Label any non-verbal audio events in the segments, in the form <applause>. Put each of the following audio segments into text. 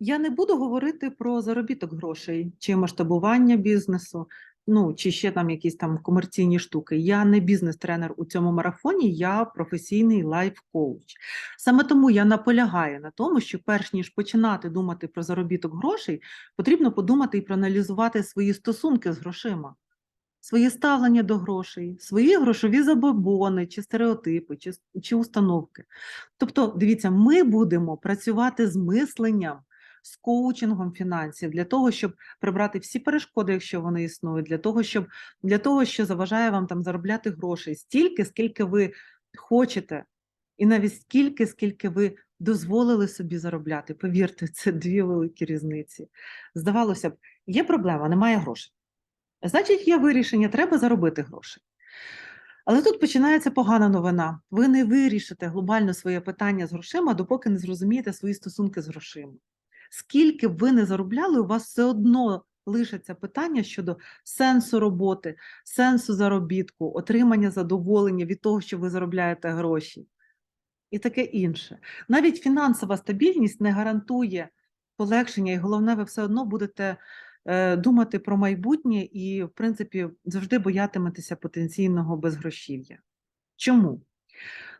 Я не буду говорити про заробіток грошей чи масштабування бізнесу, ну чи ще там якісь там комерційні штуки. Я не бізнес-тренер у цьому марафоні, я професійний лайф-коуч. Саме тому я наполягаю на тому, що перш ніж починати думати про заробіток грошей, потрібно подумати і проаналізувати свої стосунки з грошима. Своє ставлення до грошей, свої грошові забобони, чи стереотипи, чи, чи установки. Тобто, дивіться, ми будемо працювати з мисленням, з коучингом фінансів для того, щоб прибрати всі перешкоди, якщо вони існують, для того, щоб для того, що заважає вам там заробляти грошей стільки, скільки ви хочете, і навіть стільки, скільки ви дозволили собі заробляти. Повірте, <laughs> це дві великі різниці. Здавалося б, є проблема, немає грошей. Значить, є вирішення, треба заробити гроші. Але тут починається погана новина. Ви не вирішите глобально своє питання з грошима, допоки не зрозумієте свої стосунки з грошима. Скільки б ви не заробляли, у вас все одно лишаться питання щодо сенсу роботи, сенсу заробітку, отримання задоволення від того, що ви заробляєте гроші, і таке інше. Навіть фінансова стабільність не гарантує полегшення, і головне, ви все одно будете е, думати про майбутнє і, в принципі, завжди боятиметеся потенційного безгрошів'я. Чому?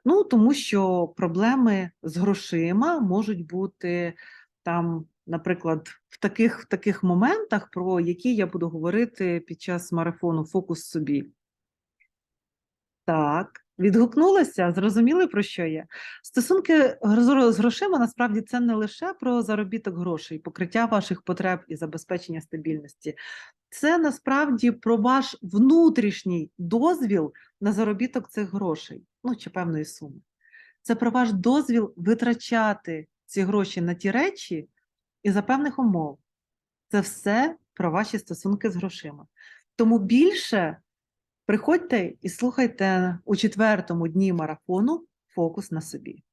Ну, тому що проблеми з грошима можуть бути там, наприклад, в таких, в таких моментах, про які я буду говорити під час марафону Фокус собі. Так, відгукнулася, зрозуміли про що я? Стосунки з грошима насправді це не лише про заробіток грошей, покриття ваших потреб і забезпечення стабільності. Це насправді про ваш внутрішній дозвіл на заробіток цих грошей, ну чи певної суми. Це про ваш дозвіл витрачати ці гроші на ті речі і за певних умов. Це все про ваші стосунки з грошима. Тому більше приходьте і слухайте у четвертому дні марафону фокус на собі.